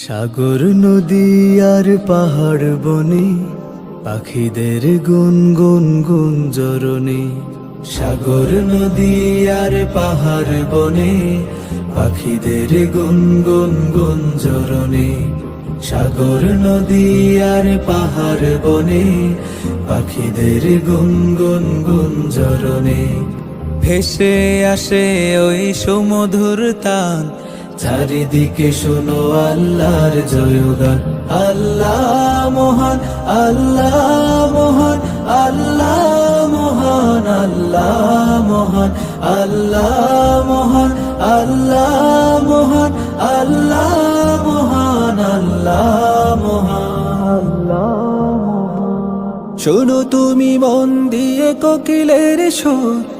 সাগর নদী আর পাহাড় বনে, পাখিদের গুন গুন গুন জরনে সাগর নদী আর পাহাড় বনে, পাখিদের গুন গুন গুন জরনে সাগর নদী আর পাহাড় বনে, পাখিদের গুন গুন গুন জরনে ভেসে আসে ওই সুমধুর তান চারিদিকে শোনো আল্লাহর জয়গান। আল্লাহ মহান আল্লাহ মহান আল্লাহ মহান আল্লাহ মহান আল্লাহ মহান আল্লাহ মহান আল্লাহ মহান আল্লাহ মহান। আল্লাহ শোনো তুমি মন দিয়ে কোকিলের সুর।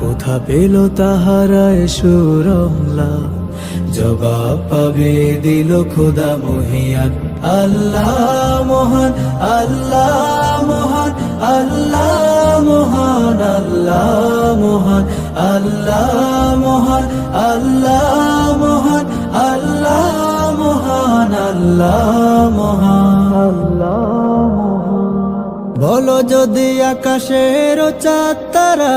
কোথা পেল তাহারায় সুরমলা জবাব পাবে, দিল খোদা মহিয়ান আল্লাহ মহান আল্লাহ মহান আল্লাহ মহান আল্লাহ মহান আল্লাহ মহান আল্লাহ মহান আল্লাহ মহান আল্লাহ মহান। আল্লাহ বলো যদি আকাশের চাঁদ তারা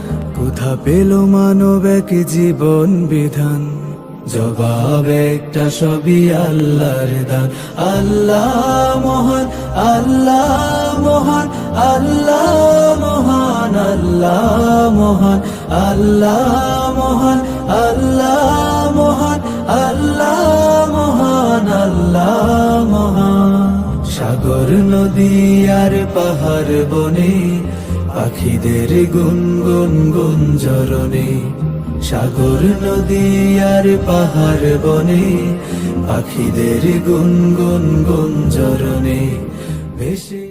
কোথা পেল মানব এক জীবন বিধান। জবাব একটা সবই আল্লাহর দান। আল্লাহ মহান আল্লাহ মহান আল্লাহ মহান আল্লাহ মহান আল্লাহ মহান আল্লাহ মহান আল্লাহ মহান আল্লাহ মহান। সাগর, নদী আর পাহাড় বনে পাখিদের গুনগুন গুঞ্জরণে সাগর নদী আর পাহাড় বনে পাখিদের গুনগুন গুঞ্জরণে ভেসে